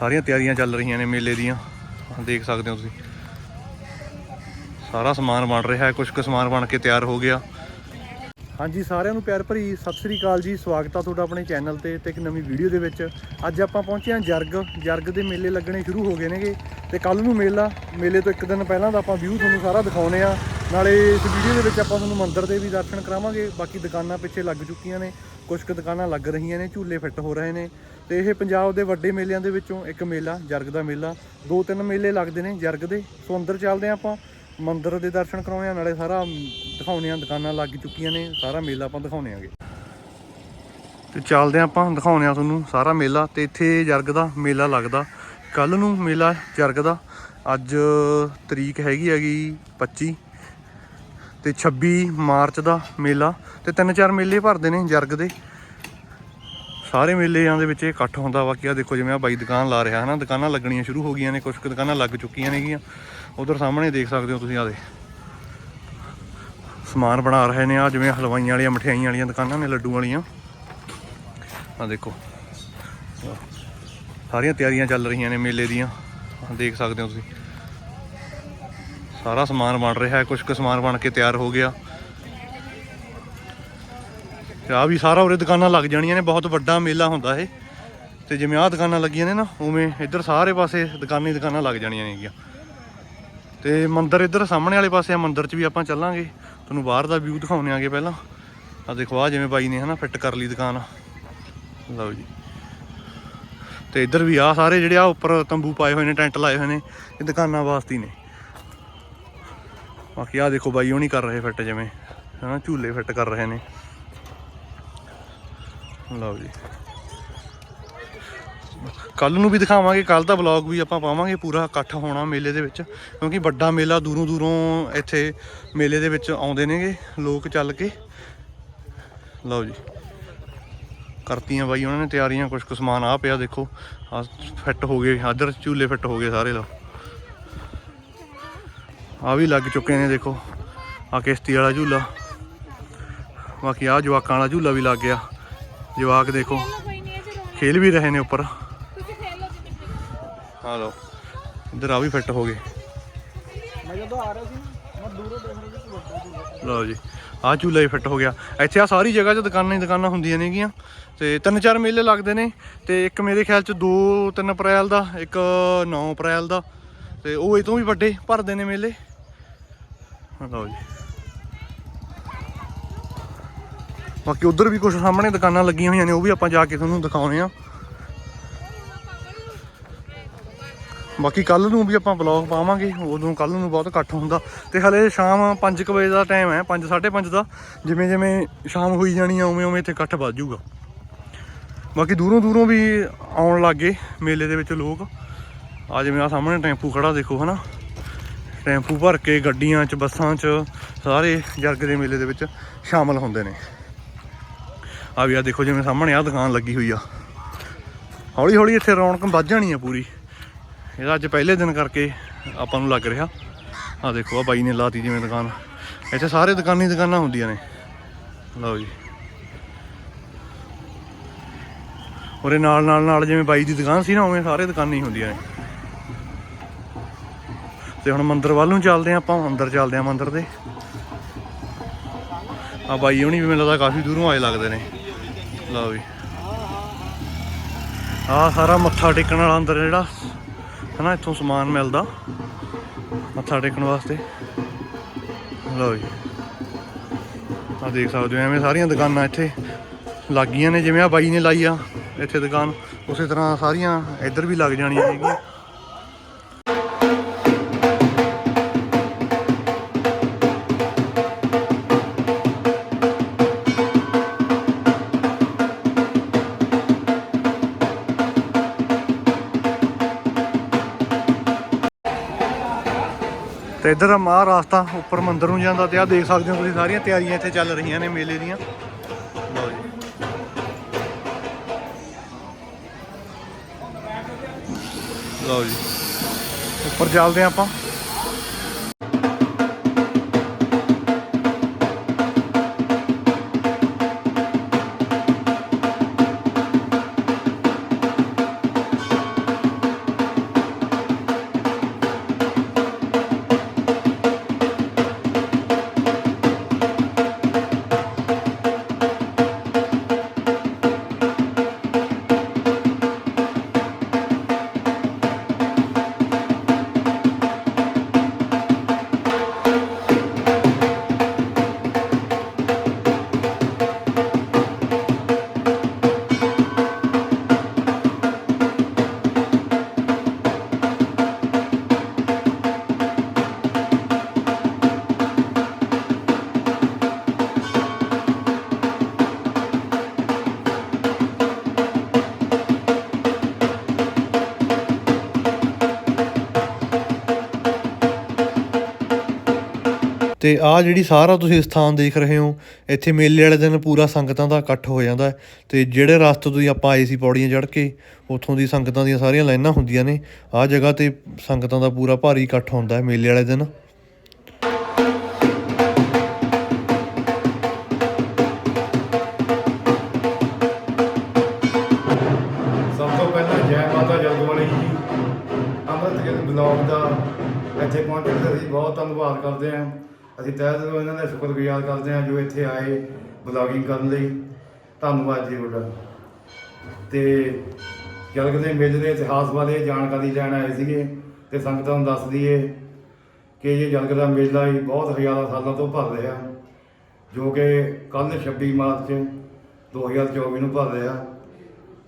ਸਾਰੀਆਂ ਤਿਆਰੀਆਂ ਚੱਲ ਰਹੀਆਂ ਨੇ ਮੇਲੇ ਦੀਆਂ। ਦੇਖ ਸਕਦੇ ਹੋ ਤੁਸੀਂ। ਸਾਰਾ ਸਮਾਨ ਬਣ ਰਿਹਾ ਹੈ ਕੁਝ ਕੁ ਸਮਾਨ ਬਣ ਕੇ ਤਿਆਰ ਹੋ ਗਿਆ। ਹਾਂਜੀ, ਸਾਰਿਆਂ ਨੂੰ ਪਿਆਰ ਭਰੀ ਸਤਿ ਸ੍ਰੀ ਅਕਾਲ ਜੀ। ਸਵਾਗਤ ਆ ਤੁਹਾਡਾ ਆਪਣੇ ਚੈਨਲ ਤੇ ਤੇ ਇੱਕ ਨਵੀਂ ਵੀਡੀਓ ਦੇ ਵਿੱਚ। ਅੱਜ ਆਪਾਂ ਪਹੁੰਚੇ ਹਾਂ ਜਰਗ। ਜਰਗ ਦੇ ਮੇਲੇ ਲੱਗਣੇ ਸ਼ੁਰੂ ਹੋ ਗਏ ਨੇਗੇ ਤੇ ਕੱਲ ਨੂੰ ਮੇਲਾ। ਮੇਲੇ ਤੋਂ ਇੱਕ ਦਿਨ ਪਹਿਲਾਂ ਦਾ ਆਪਾਂ ਵਿਊ ਤੁਹਾਨੂੰ ਸਾਰਾ ਦਿਖਾਉਨੇ ਆ। ਨਾਲੇ ਇਸ ਵੀਡੀਓ ਦੇ ਵਿੱਚ ਆਪਾਂ ਤੁਹਾਨੂੰ ਮੰਦਿਰ ਦੇ ਵੀ ਦਰਸ਼ਨ ਕਰਾਵਾਂਗੇ। ਬਾਕੀ ਦੁਕਾਨਾਂ ਪਿੱਛੇ ਲੱਗ ਚੁੱਕੀਆਂ ਨੇ। ਕੁਝ ਕੁ ਦੁਕਾਨਾਂ ਲੱਗ ਰਹੀਆਂ ਨੇ, ਝੂਲੇ ਫਿੱਟ ਹੋ ਰਹੇ ਨੇ। ਤੇ ਇਹ ਪੰਜਾਬ ਦੇ ਵੱਡੇ ਮੇਲਿਆਂ ਦੇ ਵਿੱਚੋਂ ਇੱਕ ਮੇਲਾ, ਜਰਗ ਦਾ ਮੇਲਾ। ਦੋ ਤਿੰਨ ਮੇਲੇ ਲੱਗਦੇ ਨੇ ਜਰਗ ਦੇ। ਸੋ ਅੰਦਰ ਚੱਲਦੇ ਹਾਂ ਆਪਾਂ। ਮੰਦਿਰ ਦੇ ਦਰਸ਼ਨ ਕਰਾਉਣੇ ਆ ਨਾਲੇ ਸਾਰਾ ਦਿਖਾਉਣੇ ਆ ਦੁਕਾਨਾਂ ਲੱਗ ਚੁੱਕੀਆਂ ਨੇ। ਸਾਰਾ ਮੇਲਾ ਆਪਾਂ ਦਿਖਾਉਣੇ ਆਗੇ ਤੇ ਚੱਲਦੇ ਹਾਂ ਆਪਾਂ ਦਿਖਾਉਣੇ ਆ ਤੁਹਾਨੂੰ ਸਾਰਾ ਮੇਲਾ। ਤੇ ਇੱਥੇ ਜਰਗ ਦਾ ਮੇਲਾ ਲੱਗਦਾ। ਕੱਲ ਨੂੰ ਮੇਲਾ ਜਰਗ ਦਾ। ਅੱਜ ਤਰੀਕ ਹੈਗੀ ਹੈਗੀ 25 ਤੇ 26 ਮਾਰਚ ਦਾ ਮੇਲਾ। ਤੇ ਤਿੰਨ ਚਾਰ ਮੇਲੇ ਭਰਦੇ ਨੇ ਜਰਗ ਦੇ। ਸਾਰੇ ਮੇਲਿਆਂ ਦੇ ਵਿੱਚ ਇਹ ਇਕੱਠ ਹੁੰਦਾ ਵਾ ਕਿ ਆ ਦੇਖੋ ਜਿਵੇਂ ਆ ਬਾਈ ਦੁਕਾਨ ਲਾ ਰਿਹਾ ਹਨਾ, ਦੁਕਾਨਾਂ ਲੱਗਣੀਆਂ ਸ਼ੁਰੂ ਹੋ ਗਈਆਂ ਨੇ ਕੁਝ ਕੁ ਦੁਕਾਨਾਂ ਲੱਗ ਚੁੱਕੀਆਂ ਨੇਗੀਆਂ। ਉਧਰ ਸਾਹਮਣੇ ਦੇਖ ਸਕਦੇ ਹੋ ਤੁਸੀਂ ਆਦੇ ਸਮਾਨ ਬਣਾ ਰਹੇ ਨੇ ਆ ਜਿਵੇਂ ਹਲਵਾਈਆਂ ਵਾਲੀਆਂ, ਮਠਿਆਈਆਂ ਵਾਲੀਆਂ ਦੁਕਾਨਾਂ ਨੇ, ਲੱਡੂ ਵਾਲੀਆਂ। ਆ ਦੇਖੋ। ਸਾਰੀਆਂ ਤਿਆਰੀਆਂ ਚੱਲ ਰਹੀਆਂ ਨੇ ਮੇਲੇ ਦੀਆਂ। ਦੇਖ ਸਕਦੇ ਹੋ ਤੁਸੀਂ। ਸਾਰਾ ਸਮਾਨ ਬਣ ਰਿਹਾ ਹੈ ਕੁਝ ਕੁ ਸਮਾਨ ਬਣ ਕੇ ਤਿਆਰ ਹੋ ਗਿਆ। ਆ ਵੀ ਸਾਰਾ ਉਰੇ ਦੁਕਾਨਾਂ ਲੱਗ ਜਾਣੀਆਂ ਨੇ, ਬਹੁਤ ਵੱਡਾ ਮੇਲਾ ਹੁੰਦਾ ਇਹ। ਤੇ ਜਿਵੇਂ ਆਹ ਦੁਕਾਨਾਂ ਲੱਗੀਆਂ ਨੇ ਨਾ, ਉਵੇਂ ਇੱਧਰ ਸਾਰੇ ਪਾਸੇ ਦੁਕਾਨੀ ਦੁਕਾਨਾਂ ਲੱਗ ਜਾਣੀਆਂ ਨੇਗੀਆਂ ਤੇ ਮੰਦਿਰ ਇੱਧਰ ਸਾਹਮਣੇ ਵਾਲੇ ਪਾਸੇ ਆ, ਮੰਦਿਰ 'ਚ ਵੀ ਆਪਾਂ ਚੱਲਾਂਗੇ। ਤੁਹਾਨੂੰ ਬਾਹਰ ਦਾ ਵਿਊ ਦਿਖਾਉਣੇ ਆਗੇ ਪਹਿਲਾਂ। ਆ ਦੇਖੋ ਆ ਜਿਵੇਂ ਬਾਈ ਨੇ ਹਨਾ ਫਿੱਟ ਕਰ ਲਈ ਦੁਕਾਨ। ਲਓ ਜੀ। ਤੇ ਇੱਧਰ ਵੀ ਆ ਸਾਰੇ ਜਿਹੜੇ ਆ ਉੱਪਰ ਤੰਬੂ ਪਾਏ ਹੋਏ ਨੇ, ਟੈਂਟ ਲਾਏ ਹੋਏ ਨੇ, ਇਹ ਦੁਕਾਨਾਂ ਵਾਸਤੇ ਨੇ। ਬਾਕੀ ਆ ਦੇਖੋ ਬਾਈ, ਉਹ ਨਹੀਂ ਕਰ ਰਹੇ ਫਿੱਟ ਜਿਵੇਂ, ਹਨਾ, ਝੂਲੇ ਫਿੱਟ ਕਰ ਰਹੇ ਨੇ। ਲਓ ਜੀ। ਕੱਲ ਨੂੰ ਵੀ ਦਿਖਾਵਾਂਗੇ ਕੱਲ ਦਾ ਵਲੌਗ ਵੀ ਆਪਾਂ ਪਾਵਾਂਗੇ, ਪੂਰਾ ਇਕੱਠ ਹੋਣਾ ਮੇਲੇ ਦੇ ਵਿੱਚ, ਕਿਉਂਕਿ ਵੱਡਾ ਮੇਲਾ ਦੂਰੋਂ ਦੂਰੋਂ ਇੱਥੇ ਮੇਲੇ ਦੇ ਵਿੱਚ ਆਉਂਦੇ ਨੇਗੇ, ਲੋਕ ਚੱਲ ਕੇ। ਲਓ ਜੀ। ਕਰਤੀਆਂ ਬਾਈ, ਉਹਨਾਂ ਨੇ ਤਿਆਰੀਆਂ ਕੁਝ ਕੁ ਸਮਾਨ ਆ ਪਿਆ, ਦੇਖੋ। ਆ ਫਿੱਟ ਹੋ ਗਏ ਆਦਰ ਝੂਲੇ ਫਿੱਟ ਹੋ ਗਏ ਸਾਰੇ, ਲਓ। ਆ ਵੀ ਲੱਗ ਚੁੱਕੇ ਨੇ, ਦੇਖੋ। ਆ ਕਿਸ਼ਤੀ ਵਾਲਾ ਝੂਲਾ। ਬਾਕੀ ਆ ਜਵਾਕਾਂ ਵਾਲਾ ਝੂਲਾ ਵੀ ਲੱਗ ਗਿਆ। ਜਵਾਕ ਦੇਖੋ। ਖੇਲ ਵੀ ਰਹੇ ਨੇ ਉੱਪਰ। ਆ ਲਓ। ਇੱਧਰ ਆ ਵੀ ਫਿੱਟ ਹੋ ਗਏ। ਮੈਂ ਜਦੋਂ ਆ ਰਿਹਾ ਸੀ ਮੈਂ ਦੂਰੋਂ ਦੇਖ ਰਿਹਾ ਸੀ ਲਓ ਜੀ ਆ ਝੂਲਾ ਹੀ ਫਿੱਟ ਹੋ ਗਿਆ। ਇੱਥੇ ਆ ਸਾਰੀ ਜਗ੍ਹਾ 'ਚ ਦੁਕਾਨਾਂ ਹੀ ਦੁਕਾਨਾਂ ਹੁੰਦੀਆਂ ਨੇਗੀਆਂ। ਤੇ ਤਿੰਨ ਚਾਰ ਮੇਲੇ ਲੱਗਦੇ ਨੇ। ਤੇ ਇੱਕ ਮੇਰੇ ਖਿਆਲ 'ਚ 2 3 ਅਪ੍ਰੈਲ ਦਾ ਇੱਕ 9 ਅਪ੍ਰੈਲ ਦਾ। ਤੇ ਉਹ ਇਹ ਤੋਂ ਵੀ ਵੱਡੇ ਭਰਦੇ ਨੇ ਮੇਲੇ। ਲਓ ਜੀ। ਬਾਕੀ ਉਧਰ ਵੀ ਕੁਝ ਸਾਹਮਣੇ ਦੁਕਾਨਾਂ ਲੱਗੀਆਂ ਹੋਈਆਂ ਨੇ, ਉਹ ਵੀ ਆਪਾਂ ਜਾ ਕੇ ਤੁਹਾਨੂੰ ਦਿਖਾਉਣੇ ਆ। ਬਾਕੀ ਕੱਲ ਨੂੰ ਵੀ ਆਪਾਂ ਬਲੌਗ ਪਾਵਾਂਗੇ, ਉਦੋਂ ਕੱਲ ਨੂੰ ਬਹੁਤ ਇਕੱਠ ਹੁੰਦਾ। ਤੇ ਹਲੇ ਸ਼ਾਮ 5 ਵਜੇ ਦਾ ਟਾਈਮ ਹੈ 5 5:30 ਦਾ। ਜਿਵੇਂ ਜਿਵੇਂ ਸ਼ਾਮ ਹੋਈ ਜਾਣੀ ਆ, ਉਵੇਂ ਉਵੇਂ ਇੱਥੇ ਇਕੱਠ ਵੱਧ ਜਾਊਗਾ। ਬਾਕੀ ਦੂਰੋਂ ਦੂਰੋਂ ਵੀ ਆਉਣ ਲੱਗੇ ਮੇਲੇ ਦੇ ਵਿੱਚ ਲੋਕ। ਆ ਜਿਵੇਂ ਆ ਸਾਹਮਣੇ ਟੈਂਪੂ ਖੜਾ ਦੇਖੋ, ਹਨਾ? ਟੈਂਪੂ ਭਰ ਕੇ ਗੱਡੀਆਂ 'ਚ, ਬੱਸਾਂ 'ਚ ਸਾਰੇ ਜਰਗ ਦੇ ਮੇਲੇ ਦੇ ਵਿੱਚ ਸ਼ਾਮਲ ਹੁੰਦੇ ਨੇ। ਆ ਵੀ ਆ ਦੇਖੋ ਜਿਵੇਂ ਸਾਹਮਣੇ ਆ ਦੁਕਾਨ ਲੱਗੀ ਹੋਈ ਆ। ਹੌਲੀ ਹੌਲੀ ਇੱਥੇ ਰੌਣਕ ਵੱਧ ਜਾਣੀ ਆ ਪੂਰੀ। ਇਹਦਾ ਅੱਜ ਪਹਿਲੇ ਦਿਨ ਕਰਕੇ ਆਪਾਂ ਨੂੰ ਲੱਗ ਰਿਹਾ। ਆ ਦੇਖੋ, ਆ ਬਾਈ ਨੇ ਲਾਤੀ ਜਿਵੇਂ ਦੁਕਾਨ। ਇੱਥੇ ਸਾਰੇ ਦੁਕਾਨੀ ਦੁਕਾਨਾਂ ਹੁੰਦੀਆਂ ਨੇ। ਲਓ ਜੀ। ਉਹਦੇ ਨਾਲ ਨਾਲ ਨਾਲ ਜਿਵੇਂ ਬਾਈ ਦੀ ਦੁਕਾਨ ਸੀ ਨਾ, ਉਵੇਂ ਸਾਰੇ ਦੁਕਾਨਾਂ ਹੀ ਹੁੰਦੀਆਂ ਨੇ। ਤੇ ਹੁਣ ਮੰਦਰ ਵੱਲ ਨੂੰ ਚੱਲਦੇ ਆ ਆਪਾਂ, ਅੰਦਰ ਚੱਲਦੇ ਆ ਮੰਦਰ ਦੇ। ਆ ਬਾਈ ਹੁਣੀ ਵੀ ਮੈਨੂੰ ਲੱਗਦਾ ਕਾਫੀ ਦੂਰੋਂ ਆਏ ਲੱਗਦੇ ਨੇ। ਲਓ ਵੀ। ਆ ਸਾਰਾ ਮੱਥਾ ਟੇਕਣ ਵਾਲਾ ਅੰਦਰ ਜਿਹੜਾ, ਹਨਾ, ਇੱਥੋਂ ਸਮਾਨ ਮਿਲਦਾ। ਮੱਥਾ ਟੇਕਣ ਵਾਸਤੇ। ਲਓ ਜੀ। ਆ ਦੇਖ ਸਕਦੇ ਹੋ, ਐਵੇਂ ਸਾਰੀਆਂ ਦੁਕਾਨਾਂ ਇੱਥੇ ਲੱਗੀਆਂ ਨੇ, ਜਿਵੇਂ ਆ ਬਾਈ ਨੇ ਲਾਈ ਆ, ਇੱਥੇ ਦੁਕਾਨ। ਉਸੇ ਤਰ੍ਹਾਂ ਸਾਰੀਆਂ ਇੱਧਰ ਵੀ ਲੱਗ ਜਾਣੀਆਂ ਹੈਗੀਆਂ। ਤੇ ਇੱਧਰ ਮਾਹ ਰਾਸਤਾ ਉੱਪਰ ਮੰਦਿਰ ਨੂੰ ਜਾਂਦਾ ਤੇ ਆ ਦੇਖ ਸਕਦੇ ਹੋ ਤੁਸੀਂ ਸਾਰੀਆਂ ਤਿਆਰੀਆਂ ਇੱਥੇ ਚੱਲ ਰਹੀਆਂ ਨੇ ਮੇਲੇ ਦੀਆਂ। ਲਓ ਜੀ। ਲਓ ਜੀ ਉੱਪਰ ਚੱਲਦੇ ਆਪਾਂ। ਤੇ ਆ ਜਿਹੜੀ ਸਾਰਾ ਤੁਸੀਂ ਸਥਾਨ ਦੇਖ ਰਹੇ ਹੋ, ਇੱਥੇ ਮੇਲੇ ਵਾਲੇ ਦਿਨ ਪੂਰਾ ਸੰਗਤਾਂ ਦਾ ਇਕੱਠ ਹੋ ਜਾਂਦਾ ਹੈ ਤੇ ਜਿਹੜੇ ਰਸਤੇ ਤੋਂ ਆਪਾਂ ਆਏ ਸੀ ਪੌੜੀਆਂ ਚੜ੍ਹ ਕੇ, ਉੱਥੋਂ ਦੀ ਸੰਗਤਾਂ ਦੀਆਂ ਸਾਰੀਆਂ ਲਾਈਨਾਂ ਹੁੰਦੀਆਂ ਨੇ ਆ ਜਗ੍ਹਾ ਤੇ ਸੰਗਤਾਂ ਦਾ ਪੂਰਾ ਭਾਰੀ ਇਕੱਠ ਹੁੰਦਾ ਹੈ ਮੇਲੇ ਵਾਲੇ ਦਿਨ। ਸਭ ਤੋਂ ਪਹਿਲਾਂ ਜੈ ਮਾਤਾ ਬਲੌਗ ਦਾ ਇੱਥੇ ਪਹੁੰਚਣ ਤੇ ਅਸੀਂ ਬਹੁਤ ਧੰਨਵਾਦ ਕਰਦੇ ਹਾਂ। ਅਸੀਂ ਤਹਿ ਦਿਲੋਂ ਇਹਨਾਂ ਦਾ ਸ਼ੁਕਰਗੁਜ਼ਾਰ ਕਰਦੇ ਹਾਂ ਜੋ ਇੱਥੇ ਆਏ ਬਲੌਗਿੰਗ ਕਰਨ ਲਈ। ਧੰਨਵਾਦ ਜੀ ਤੁਹਾਡਾ। ਤੇ ਜਲਗ ਦੇ ਮੇਲੇ ਦੇ ਇਤਿਹਾਸ ਬਾਰੇ ਜਾਣਕਾਰੀ ਲੈਣ ਆਏ ਸੀਗੇ ਤੇ ਸੰਗਤਾਂ ਨੂੰ ਦੱਸ ਦਈਏ ਕਿ ਇਹ ਜਲਗ ਦਾ ਮੇਲਾ ਹੀ ਬਹੁਤ ਹਜ਼ਾਰਾਂ ਸਾਲਾਂ ਤੋਂ ਭਰ ਰਿਹਾ, ਜੋ ਕਿ ਕੱਲ੍ਹ 26 ਮਾਰਚ 2024 ਨੂੰ ਭਰ ਰਿਹਾ।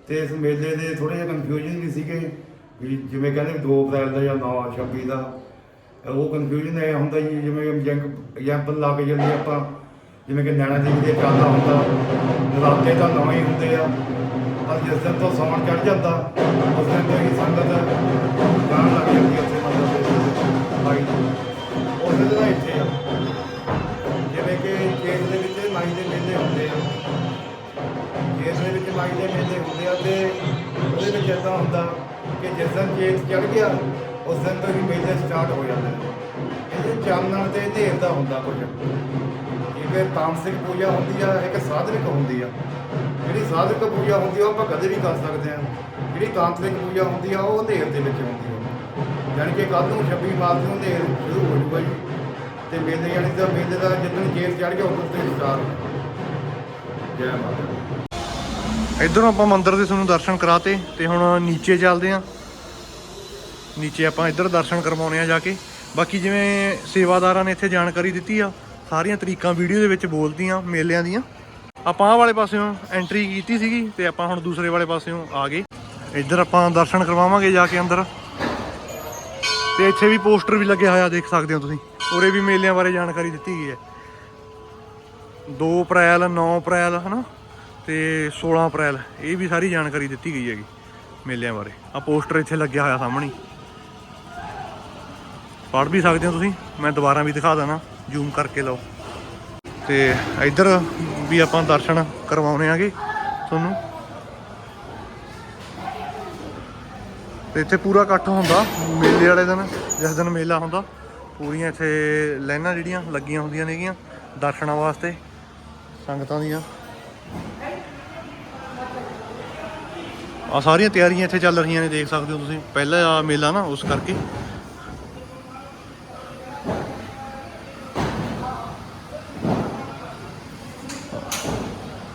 ਤੇ ਇਸ ਮੇਲੇ ਦੇ ਥੋੜੇ ਜਿਹਾ ਕਨਫਿਊਜ਼ਨ ਵੀ ਸੀਗੇ ਵੀ ਜਿਵੇਂ ਕਹਿੰਦੇ 2 ਅਪ੍ਰੈਲ ਦਾ ਜਾਂ 9 26 ਦਾ। ਉਹ ਕਨਫਿਊਜ਼ਨ ਇਹ ਹੁੰਦਾ ਜੀ, ਜਿਵੇਂ ਐਗਜ਼ਾਮਪਲ ਲਾ ਕੇ ਜਾਂਦੇ ਆਪਾਂ, ਜਿਵੇਂ ਕਿ ਨੈਣਾ ਦੇਵੀ ਦੇ ਚਾਲਾ ਹੁੰਦਾ, ਨਰਾਤੇ ਤਾਂ ਨਵੇਂ ਹੀ ਹੁੰਦੇ ਆ, ਪਰ ਜਿਸ ਦਿਨ ਤੋਂ ਸੌਣ ਚੜ ਜਾਂਦਾ, ਉਸ ਦਿਨ ਤੋਂ ਹੀ ਸੰਗਤ ਜਾਣ ਲੱਗ ਜਾਂਦੀ ਉੱਥੇ ਮਤਲਬ ਭਾਈ ਉਸ ਦਿਨ ਦਾ ਇੱਥੇ ਆ। ਜਿਵੇਂ ਕਿ ਖੇਤ ਦੇ ਵਿੱਚ ਮਾਈ ਦੇ ਮੇਲੇ ਹੁੰਦੇ ਆ। ਇਸ ਦੇ ਵਿੱਚ ਮਾਈ ਦੇ ਮੇਲੇ ਹੁੰਦੇ ਆ ਤੇ ਉਹਦੇ ਵਿੱਚ ਇਦਾਂ ਹੁੰਦਾ ਕਿ ਜਿਸ ਦਿਨ ਖੇਤ ਚੜ ਗਿਆ ਉਸ ਦਿਨ ਤੋਂ ਹੀ ਮੇਲੇ ਸਟਾਰਟ ਹੋ ਜਾਂਦਾ ਨੇ। ਇਹਦੇ ਚਾਨਣ ਤੇ ਢੇਰ ਦਾ ਹੁੰਦਾ ਕੁਝ। ਇੱਕ ਤਾਮਸਿਕ ਪੂਜਾ ਹੁੰਦੀ ਆ, ਇੱਕ ਸਾਧਵਿਕ ਹੁੰਦੀ ਆ। ਜਿਹੜੀ ਸਾਧਵਿਕ ਪੂਜਾ ਹੁੰਦੀ ਆ, ਉਹ ਆਪਾਂ ਕਦੇ ਵੀ ਕਰ ਸਕਦੇ ਆ। ਜਿਹੜੀ ਤਾਂਤਰਿਕ ਪੂਜਾ ਹੁੰਦੀ ਆ, ਉਹ ਅੰਧੇਰ ਦੇ ਵਿੱਚ ਹੁੰਦੀ ਆ। ਯਾਨੀ ਕਿ ਕੱਲ ਨੂੰ 26 ਮਾਰਚ ਨੂੰ ਅੰਧੇਰ ਸ਼ੁਰੂ ਹੋ ਜੂਗਾ ਜੀ। ਤੇ ਮੇਲੇ ਯਾਨੀ ਕਿ ਮੇਲੇ ਦਾ ਜਿੱਦਣ ਖੇਤ ਚੜ ਗਿਆ, ਉਦੋਂ ਤੋਂ ਸਟਾਰਟ ਜੈ ਮਾਤਾ ਦੀ। ਇਧਰੋਂ ਆਪਾਂ ਮੰਦਿਰ ਦੇ ਤੁਹਾਨੂੰ ਦਰਸ਼ਨ ਕਰਾਤੇ ਤੇ ਹੁਣ ਨੀਚੇ ਚੱਲਦੇ ਆਂ। ਨੀਚੇ ਆਪਾਂ ਇੱਧਰ ਦਰਸ਼ਨ ਕਰਵਾਉਣੇ ਆ ਜਾ ਕੇ। ਬਾਕੀ ਜਿਵੇਂ ਸੇਵਾਦਾਰਾਂ ਨੇ ਇੱਥੇ ਜਾਣਕਾਰੀ ਦਿੱਤੀ ਆ, ਸਾਰੀਆਂ ਤਰੀਕਾਂ ਵੀਡੀਓ ਦੇ ਵਿੱਚ ਬੋਲਦੀਆਂ ਮੇਲਿਆਂ ਦੀਆਂ। ਆਪਾਂ ਆਹ ਵਾਲੇ ਪਾਸਿਓਂ ਐਂਟਰੀ ਕੀਤੀ ਸੀਗੀ ਤੇ ਆਪਾਂ ਹੁਣ ਦੂਸਰੇ ਵਾਲੇ ਪਾਸਿਓਂ ਆ ਗਏ। ਇੱਧਰ ਆਪਾਂ ਦਰਸ਼ਨ ਕਰਵਾਵਾਂਗੇ ਜਾ ਕੇ ਅੰਦਰ। ਤੇ ਇੱਥੇ ਵੀ ਪੋਸਟਰ ਵੀ ਲੱਗਿਆ ਹੋਇਆ ਦੇਖ ਸਕਦੇ ਹੋ ਤੁਸੀਂ। ਉਰੇ ਵੀ ਮੇਲਿਆਂ ਬਾਰੇ ਜਾਣਕਾਰੀ ਦਿੱਤੀ ਗਈ ਹੈ। 2 ਅਪ੍ਰੈਲ 9 ਅਪ੍ਰੈਲ, ਹਨਾ? ਤੇ 16 ਅਪ੍ਰੈਲ, ਇਹ ਵੀ ਸਾਰੀ ਜਾਣਕਾਰੀ ਦਿੱਤੀ ਗਈ ਹੈਗੀ ਮੇਲਿਆਂ ਬਾਰੇ। ਆ ਪੋਸਟਰ ਇੱਥੇ ਲੱਗਿਆ ਹੋਇਆ ਸਾਹਮਣੇ। ਪੜ੍ਹ ਵੀ ਸਕਦੇ ਹੋ ਤੁਸੀਂ। ਮੈਂ ਦੁਬਾਰਾ ਵੀ ਦਿਖਾ ਦੇਣਾ ਜ਼ੂਮ ਕਰਕੇ ਲਓ। ਤੇ ਇੱਧਰ ਵੀ ਆਪਾਂ ਦਰਸ਼ਨ ਕਰਵਾਉਣੇ ਆਗੇ ਤੁਹਾਨੂੰ। ਤੇ ਇੱਥੇ ਪੂਰਾ ਇਕੱਠ ਹੁੰਦਾ। ਮੇਲੇ ਵਾਲੇ ਦਿਨ, ਜਿਸ ਦਿਨ ਮੇਲਾ ਹੁੰਦਾ, ਪੂਰੀਆਂ ਇੱਥੇ ਲਾਈਨਾਂ ਜਿਹੜੀਆਂ ਲੱਗੀਆਂ ਹੁੰਦੀਆਂ ਨੇਗੀਆਂ ਦਰਸ਼ਨਾਂ ਵਾਸਤੇ, ਸੰਗਤਾਂ ਦੀਆਂ। ਆ ਸਾਰੀਆਂ ਤਿਆਰੀਆਂ ਇੱਥੇ ਚੱਲ ਰਹੀਆਂ ਨੇ, ਦੇਖ ਸਕਦੇ ਹੋ ਤੁਸੀਂ। ਪਹਿਲਾ ਮੇਲਾ ਨਾ, ਉਸ ਕਰਕੇ।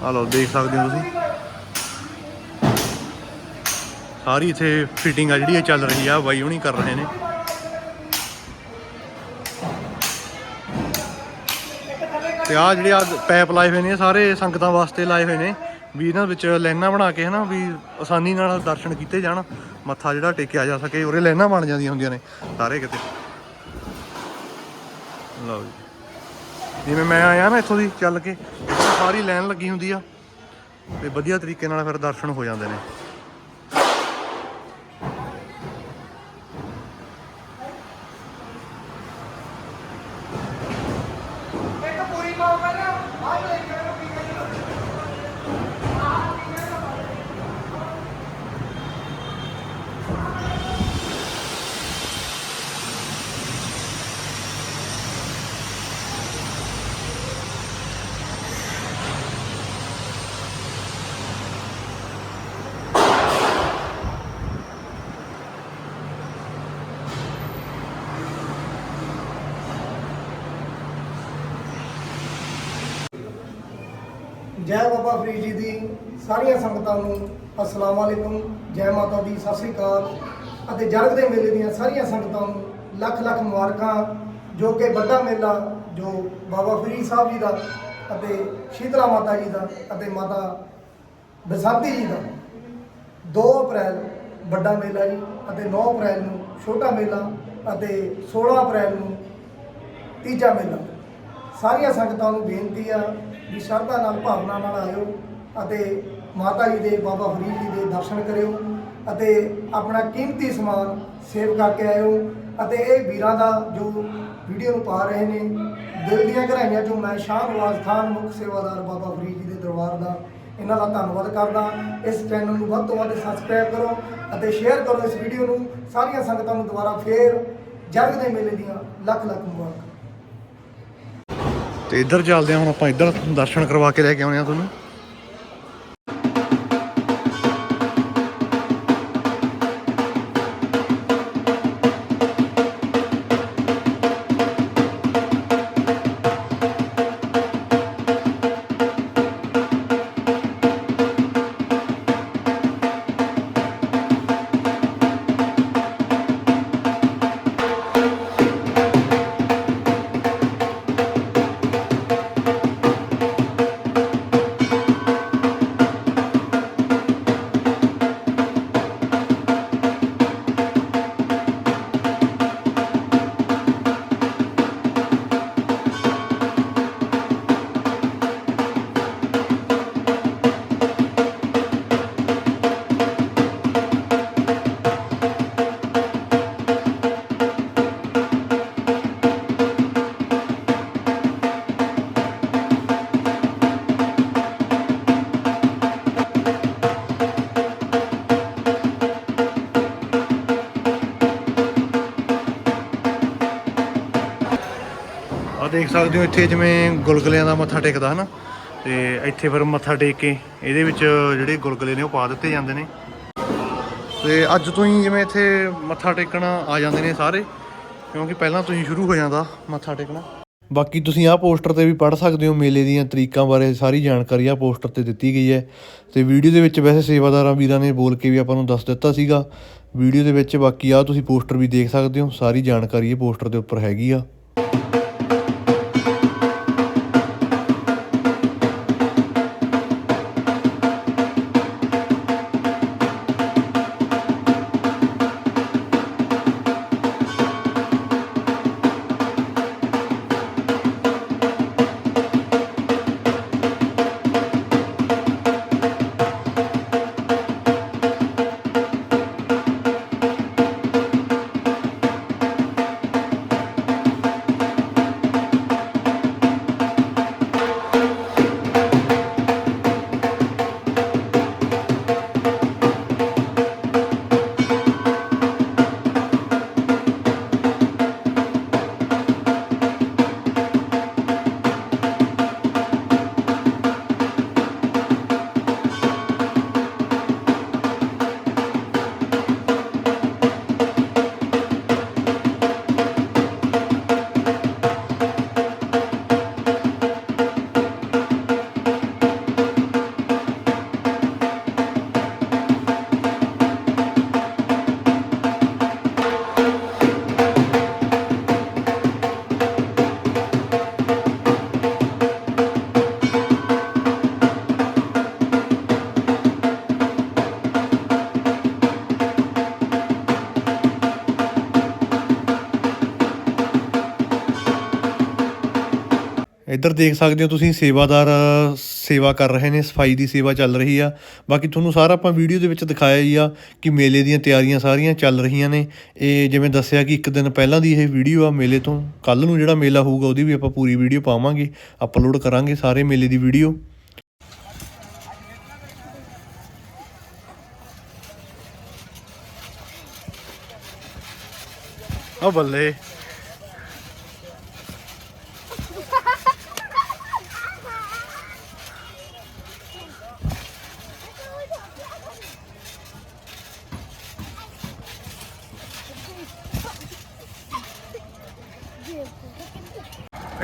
ਆ ਲਓ, ਦੇਖ ਸਕਦੇ ਹੋ ਤੁਸੀਂ। ਸਾਰੀ ਇੱਥੇ ਫਿਟਿੰਗ ਆ ਜਿਹੜੀ ਇਹ ਚੱਲ ਰਹੀ ਆ, ਬਾਈ ਹੁਣੀ ਕਰ ਰਹੇ ਨੇ। ਤੇ ਆ ਜਿਹੜੇ ਆ ਪੈਪ ਲਾਏ ਹੋਏ ਨੇ ਸਾਰੇ ਸੰਗਤਾਂ ਵਾਸਤੇ ਲਾਏ ਹੋਏ ਨੇ, ਵੀ ਇਹਨਾਂ ਵਿੱਚ ਲਾਈਨਾਂ ਬਣਾ ਕੇ ਹਨਾ, ਵੀ ਆਸਾਨੀ ਨਾਲ ਦਰਸ਼ਨ ਕੀਤੇ ਜਾਣ, ਮੱਥਾ ਜਿਹੜਾ ਟੇਕਿਆ ਜਾ ਸਕੇ, ਉਰੇ ਲਾਈਨਾਂ ਬਣ ਜਾਂਦੀਆਂ ਹੁੰਦੀਆਂ ਨੇ, ਸਾਰੇ ਕਿਤੇ। ਲਓ ਜੀ। ਜਿਵੇਂ ਮੈਂ ਆਇਆ ਨਾ ਇੱਥੋਂ ਦੀ ਚੱਲ ਕੇ ਸਾਰੀ ਲਾਈਨ ਲੱਗੀ ਹੁੰਦੀ ਆ ਤੇ ਵਧੀਆ ਤਰੀਕੇ ਨਾਲ ਫਿਰ ਦਰਸ਼ਨ ਹੋ ਜਾਂਦੇ ਨੇ। ਜੈ ਬਾਬਾ ਫਰੀਦ ਜੀ ਦੀ ਸਾਰੀਆਂ ਸੰਗਤਾਂ ਨੂੰ ਅਸਲਾਮ ਵਾਲੇਕੁਮ ਜੈ ਮਾਤਾ ਦੀ, ਸਤਿ ਸ੍ਰੀ ਅਕਾਲ। ਅਤੇ ਜਰਗ ਦੇ ਮੇਲੇ ਦੀਆਂ ਸਾਰੀਆਂ ਸੰਗਤਾਂ ਨੂੰ ਲੱਖ ਲੱਖ ਮੁਬਾਰਕਾਂ, ਜੋ ਕਿ ਵੱਡਾ ਮੇਲਾ, ਜੋ ਬਾਬਾ ਫਰੀਦ ਸਾਹਿਬ ਜੀ ਦਾ ਅਤੇ ਸ਼ੀਤਲਾ ਮਾਤਾ ਜੀ ਦਾ ਅਤੇ ਮਾਤਾ ਬਸੰਤੀ ਜੀ ਦਾ। 2 ਅਪ੍ਰੈਲ ਵੱਡਾ ਮੇਲਾ ਜੀ ਅਤੇ 9 ਅਪ੍ਰੈਲ ਨੂੰ ਛੋਟਾ ਮੇਲਾ ਅਤੇ 16 ਅਪ੍ਰੈਲ ਨੂੰ ਤੀਜਾ ਮੇਲਾ। ਸਾਰੀਆਂ ਸੰਗਤਾਂ ਨੂੰ ਬੇਨਤੀ ਆ ਵੀ ਸ਼ਰਧਾ ਨਾਲ, ਭਾਵਨਾ ਨਾਲ ਆਇਓ ਅਤੇ ਮਾਤਾ ਜੀ ਦੇ, ਬਾਬਾ ਫਰੀਦ ਜੀ ਦੇ ਦਰਸ਼ਨ ਕਰਿਓ ਅਤੇ ਆਪਣਾ ਕੀਮਤੀ ਸਮਾਨ ਸੇਵ ਕਰਕੇ ਆਇਓ ਅਤੇ ਇਹ ਵੀਰਾਂ ਦਾ ਜੋ ਵੀਡੀਓ ਨੂੰ ਪਾ ਰਹੇ ਨੇ, ਦਿਲ ਦੀਆਂ ਘਰਾਈਆਂ ਚੋਂ ਮੈਂ ਸ਼ਾਹਨਵਾਜ਼ ਖਾਨ, ਮੁੱਖ ਸੇਵਾਦਾਰ ਬਾਬਾ ਫਰੀਦ ਜੀ ਦੇ ਦਰਬਾਰ ਦਾ ਇਹਨਾਂ ਦਾ ਧੰਨਵਾਦ ਕਰਦਾ। ਇਸ ਚੈਨਲ ਨੂੰ ਵੱਧ ਤੋਂ ਵੱਧ ਸਬਸਕ੍ਰਾਈਬ ਕਰੋ ਅਤੇ ਸ਼ੇਅਰ ਕਰੋ ਇਸ ਵੀਡੀਓ ਨੂੰ। ਸਾਰੀਆਂ ਸੰਗਤਾਂ ਨੂੰ ਦੁਬਾਰਾ ਫੇਰ ਜਰਗ ਦੇ ਮੇਲੇ ਦੀਆਂ ਲੱਖ ਲੱਖ ਮੁਬਾਰਕਾਂ। ਤੇ ਇੱਧਰ ਚੱਲਦੇ ਹਾਂ ਹੁਣ ਆਪਾਂ ਇੱਧਰ ਦਰਸ਼ਨ ਕਰਵਾ ਕੇ ਲੈ ਕੇ ਆਉਂਦੇ ਆ ਤੁਹਾਨੂੰ। ਸਕਦੇ ਹੋ ਇੱਥੇ ਜਿਵੇਂ ਗੁਲਗਲਿਆਂ ਦਾ ਮੱਥਾ ਟੇਕਦਾ ਹਨਾ? ਤੇ ਇੱਥੇ ਫਿਰ ਮੱਥਾ ਟੇਕ ਕੇ ਇਹਦੇ ਵਿੱਚ ਜਿਹੜੇ ਗੁਲਗੁਲੇ ਨੇ ਉਹ ਪਾ ਦਿੱਤੇ ਜਾਂਦੇ ਨੇ। ਤੇ ਅੱਜ ਤੋਂ ਹੀ ਜਿਵੇਂ ਇੱਥੇ ਮੱਥਾ ਟੇਕਣ ਆ ਜਾਂਦੇ ਨੇ ਸਾਰੇ, ਕਿਉਂਕਿ ਪਹਿਲਾਂ ਤੋਂ ਹੀ ਸ਼ੁਰੂ ਹੋ ਜਾਂਦਾ ਮੱਥਾ ਟੇਕਣਾ। ਬਾਕੀ ਤੁਸੀਂ ਆਹ ਪੋਸਟਰ ਤੇ ਵੀ ਪੜ੍ਹ ਸਕਦੇ ਹੋ, ਮੇਲੇ ਦੀਆਂ ਤਰੀਕਾਂ ਬਾਰੇ ਸਾਰੀ ਜਾਣਕਾਰੀ ਆ ਪੋਸਟਰ ਤੇ ਦਿੱਤੀ ਗਈ ਹੈ। ਤੇ ਵੀਡੀਓ ਦੇ ਵਿੱਚ ਵੈਸੇ ਸੇਵਾਦਾਰਾਂ ਵੀਰਾਂ ਨੇ ਬੋਲ ਕੇ ਵੀ ਆਪਾਂ ਨੂੰ ਦੱਸ ਦਿੱਤਾ ਸੀਗਾ। ਵੀਡੀਓ ਦੇ ਵਿੱਚ ਬਾਕੀ ਆ ਤੁਸੀਂ ਪੋਸਟਰ ਵੀ ਦੇਖ ਸਕਦੇ ਹੋ, ਸਾਰੀ ਜਾਣਕਾਰੀ ਇਹ ਪੋਸਟਰ ਦੇ ਉੱਪਰ ਹੈਗੀ ਆ। ਇੱਧਰ ਦੇਖ ਸਕਦੇ ਹੋ ਤੁਸੀਂ ਸੇਵਾਦਾਰ, ਸੇਵਾ ਕਰ ਰਹੇ ਨੇ, ਸਫ਼ਾਈ ਦੀ ਸੇਵਾ ਚੱਲ ਰਹੀ ਆ। ਬਾਕੀ ਤੁਹਾਨੂੰ ਸਾਰਾ ਆਪਾਂ ਵੀਡੀਓ ਦੇ ਵਿੱਚ ਦਿਖਾਇਆ ਹੀ ਆ ਕਿ ਮੇਲੇ ਦੀਆਂ ਤਿਆਰੀਆਂ ਸਾਰੀਆਂ ਚੱਲ ਰਹੀਆਂ ਨੇ। ਇਹ ਜਿਵੇਂ ਦੱਸਿਆ ਕਿ ਇੱਕ ਦਿਨ ਪਹਿਲਾਂ ਦੀ ਇਹ ਵੀਡੀਓ ਆ, ਮੇਲੇ ਤੋਂ ਕੱਲ ਨੂੰ ਜਿਹੜਾ ਮੇਲਾ ਹੋਊਗਾ ਉਹਦੀ ਵੀ ਆਪਾਂ ਪੂਰੀ ਵੀਡੀਓ ਪਾਵਾਂਗੇ। ਅਪਲੋਡ ਕਰਾਂਗੇ ਸਾਰੇ ਮੇਲੇ ਦੀ ਵੀਡੀਓ। ਆ ਬੱਲੇ।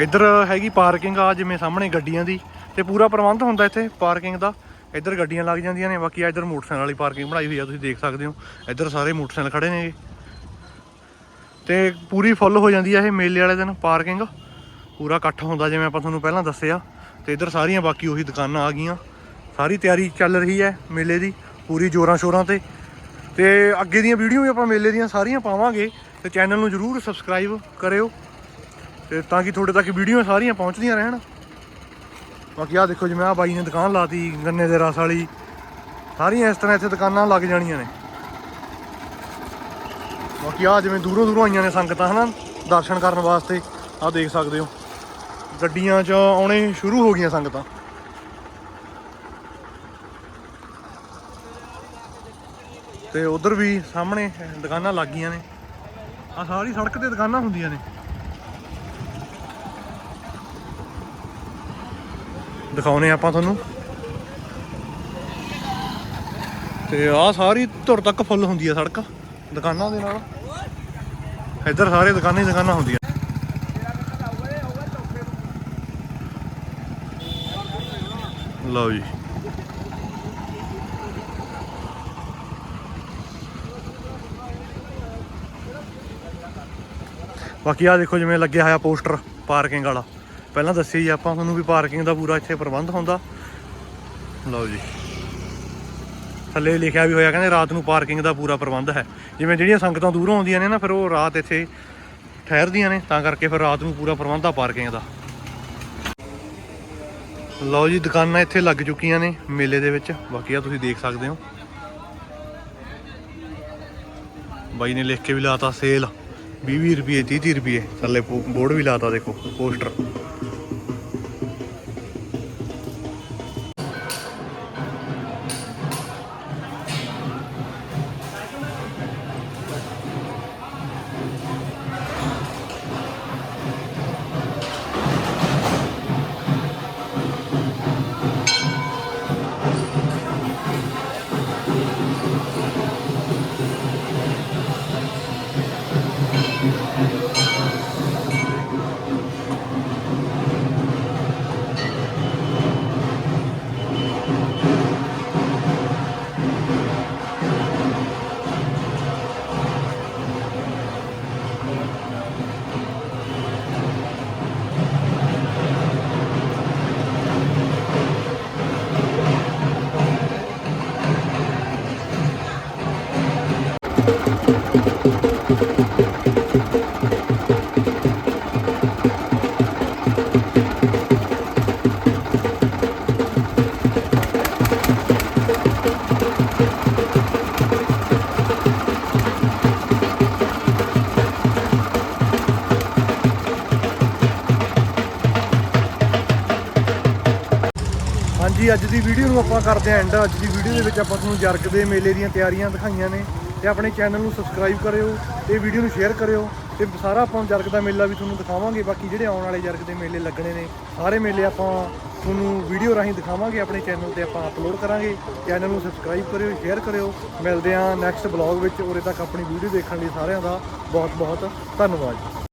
ਇੱਧਰ ਹੈਗੀ ਪਾਰਕਿੰਗ ਆ ਜਿਵੇਂ ਸਾਹਮਣੇ ਗੱਡੀਆਂ ਦੀ ਤੇ ਪੂਰਾ ਪ੍ਰਬੰਧ ਹੁੰਦਾ ਇੱਥੇ ਪਾਰਕਿੰਗ ਦਾ। ਇੱਧਰ ਗੱਡੀਆਂ ਲੱਗ ਜਾਂਦੀਆਂ ਨੇ, ਬਾਕੀ ਆ ਇੱਧਰ ਮੋਟਰਸਾਈਕਲ ਵਾਲੀ ਪਾਰਕਿੰਗ ਬਣਾਈ ਹੋਈ ਆ, ਤੁਸੀਂ ਦੇਖ ਸਕਦੇ ਹੋ। ਇੱਧਰ ਸਾਰੇ ਮੋਟਰਸਾਈਕਲ ਖੜੇ ਨੇ ਤੇ ਪੂਰੀ ਫੁੱਲ ਹੋ ਜਾਂਦੀ ਆ ਇਹ ਮੇਲੇ ਵਾਲੇ ਦਿਨ, ਪਾਰਕਿੰਗ। ਪੂਰਾ ਇਕੱਠ ਹੁੰਦਾ ਜਿਵੇਂ ਆਪਾਂ ਤੁਹਾਨੂੰ ਪਹਿਲਾਂ ਦੱਸਿਆ। ਤੇ ਇੱਧਰ ਸਾਰੀਆਂ ਬਾਕੀ ਉਹੀ ਦੁਕਾਨਾਂ ਆ ਗਈਆਂ। ਸਾਰੀ ਤਿਆਰੀ ਚੱਲ ਰਹੀ ਹੈ ਮੇਲੇ ਦੀ, ਪੂਰੀ ਜੋਰਾਂ ਸ਼ੋਰਾਂ ਤੇ। ਤੇ ਅੱਗੇ ਦੀਆਂ ਵੀਡੀਓ ਵੀ ਆਪਾਂ ਮੇਲੇ ਦੀਆਂ ਸਾਰੀਆਂ ਪਾਵਾਂਗੇ। ਤੇ ਚੈਨਲ ਨੂੰ ਜਰੂਰ ਸਬਸਕ੍ਰਾਈਬ ਕਰਿਓ। ਤੇ ਤਾਂ ਕਿ ਤੁਹਾਡੇ ਤੱਕ ਵੀਡੀਓ ਸਾਰੀਆਂ ਪਹੁੰਚਦੀਆਂ ਰਹਿਣ। ਬਾਕੀ ਆ ਦੇਖੋ ਜਿਵੇਂ ਆ ਬਾਈ ਨੇ ਦੁਕਾਨ ਲਾਤੀ, ਗੰਨੇ ਦੇ ਰਸ ਵਾਲੀ। ਸਾਰੀਆਂ ਇਸ ਤਰ੍ਹਾਂ ਇੱਥੇ ਦੁਕਾਨਾਂ ਲੱਗ ਜਾਣੀਆਂ ਨੇ। ਬਾਕੀ ਆ ਜਿਵੇਂ ਦੂਰੋਂ ਦੂਰੋਂ ਆਈਆਂ ਨੇ ਸੰਗਤਾਂ, ਹਨਾ? ਦਰਸ਼ਨ ਕਰਨ ਵਾਸਤੇ ਆ ਦੇਖ ਸਕਦੇ ਹੋ। ਗੱਡੀਆਂ 'ਚ ਆਉਣੇ ਸ਼ੁਰੂ ਹੋ ਗਈਆਂ ਸੰਗਤਾਂ। ਤੇ ਉਧਰ ਵੀ ਸਾਹਮਣੇ ਦੁਕਾਨਾਂ ਲੱਗ ਗਈਆਂ ਨੇ। ਆ ਸਾਰੀ ਸੜਕ ਤੇ ਦੁਕਾਨਾਂ ਹੁੰਦੀਆਂ ਨੇ। ਦਿਖਾਉਨੇ ਆਪਾਂ ਤੁਹਾਨੂੰ। ਤੇ ਆ ਸਾਰੀ ਧੁਰ ਤੱਕ ਫੁੱਲ ਹੁੰਦੀ ਆ ਸੜਕ, ਦੁਕਾਨਾਂ ਦੇ ਨਾਲ। ਇੱਧਰ ਸਾਰੇ ਦੁਕਾਨਾਂ ਹੀ ਦੁਕਾਨਾਂ ਹੁੰਦੀਆਂ। ਲਓ ਜੀ। ਬਾਕੀ ਆ ਦੇਖੋ ਜਿਵੇਂ ਲੱਗਿਆ ਹੋਇਆ ਪੋਸਟਰ, ਪਾਰਕਿੰਗ ਵਾਲਾ। ਪਹਿਲਾਂ ਦੱਸਿਆ ਹੀ ਆਪਾਂ ਤੁਹਾਨੂੰ ਵੀ ਪਾਰਕਿੰਗ ਦਾ ਪੂਰਾ ਇੱਥੇ ਪ੍ਰਬੰਧ ਹੁੰਦਾ। ਲਓ ਜੀ। ਥੱਲੇ ਲਿਖਿਆ ਵੀ ਹੋਇਆ ਕਹਿੰਦੇ ਰਾਤ ਨੂੰ ਪਾਰਕਿੰਗ ਦਾ ਪੂਰਾ ਪ੍ਰਬੰਧ ਹੈ। ਜਿਵੇਂ ਜਿਹੜੀਆਂ ਸੰਗਤਾਂ ਦੂਰੋਂ ਆਉਂਦੀਆਂ ਨੇ ਨਾ, ਫਿਰ ਉਹ ਰਾਤ ਇੱਥੇ ਠਹਿਰਦੀਆਂ ਨੇ, ਤਾਂ ਕਰਕੇ ਫਿਰ ਰਾਤ ਨੂੰ ਪੂਰਾ ਪ੍ਰਬੰਧ ਆ ਪਾਰਕਿੰਗ ਦਾ। ਲਓ ਜੀ, ਦੁਕਾਨਾਂ ਇੱਥੇ ਲੱਗ ਚੁੱਕੀਆਂ ਨੇ ਮੇਲੇ ਦੇ ਵਿੱਚ। ਬਾਕੀ ਆ ਤੁਸੀਂ ਦੇਖ ਸਕਦੇ ਹੋ। ਬਾਈ ਨੇ ਲਿਖ ਕੇ ਵੀ ਲਾਤਾ ਸੇਲ। 20 ਰੁਪਏ 30 ਰੁਪਏ। ਥੱਲੇ ਬੋਰਡ ਵੀ ਲਾਤਾ, ਦੇਖੋ, ਪੋਸਟਰ। ਹਾਂਜੀ ਅੱਜ ਦੀ ਵੀਡੀਓ ਨੂੰ ਆਪਾਂ ਕਰਦੇ ਆਂ ਐਂਡ ਅੱਜ ਦੀ ਵੀਡੀਓ ਦੇ ਵਿੱਚ ਆਪਾਂ ਤੁਹਾਨੂੰ ਜਰਗ ਦੇ ਮੇਲੇ ਦੀਆਂ ਤਿਆਰੀਆਂ ਦਿਖਾਈਆਂ ਨੇ ਤੇ ਆਪਣੇ ਚੈਨਲ ਨੂੰ ਸਬਸਕ੍ਰਾਈਬ ਕਰਿਓ ਤੇ ਵੀਡੀਓ ਨੂੰ ਸ਼ੇਅਰ ਕਰਿਓ ਤੇ ਸਾਰਾ ਆਪਾਂ ਜਰਗ ਦਾ ਮੇਲਾ ਵੀ ਤੁਹਾਨੂੰ ਦਿਖਾਵਾਂਗੇ। ਬਾਕੀ ਜਿਹੜੇ ਆਉਣ ਵਾਲੇ ਜਰਗ ਦੇ ਮੇਲੇ ਲੱਗਣੇ ਨੇ, ਸਾਰੇ ਮੇਲੇ ਆਪਾਂ ਤੁਹਾਨੂੰ ਵੀਡੀਓ ਰਾਹੀਂ ਦਿਖਾਵਾਂਗੇ। ਆਪਣੇ ਚੈਨਲ ਤੇ ਆਪਾਂ ਅਪਲੋਡ ਕਰਾਂਗੇ। ਚੈਨਲ ਨੂੰ ਸਬਸਕ੍ਰਾਈਬ ਕਰਿਓ ਸ਼ੇਅਰ ਕਰਿਓ। ਮਿਲਦੇ ਆਂ ਨੈਕਸਟ ਬਲੌਗ ਵਿੱਚ। ਉਰੇ ਤੱਕ ਆਪਣੀ ਵੀਡੀਓ ਦੇਖਣ ਲਈ ਸਾਰਿਆਂ ਦਾ ਬਹੁਤ ਬਹੁਤ ਧੰਨਵਾਦ।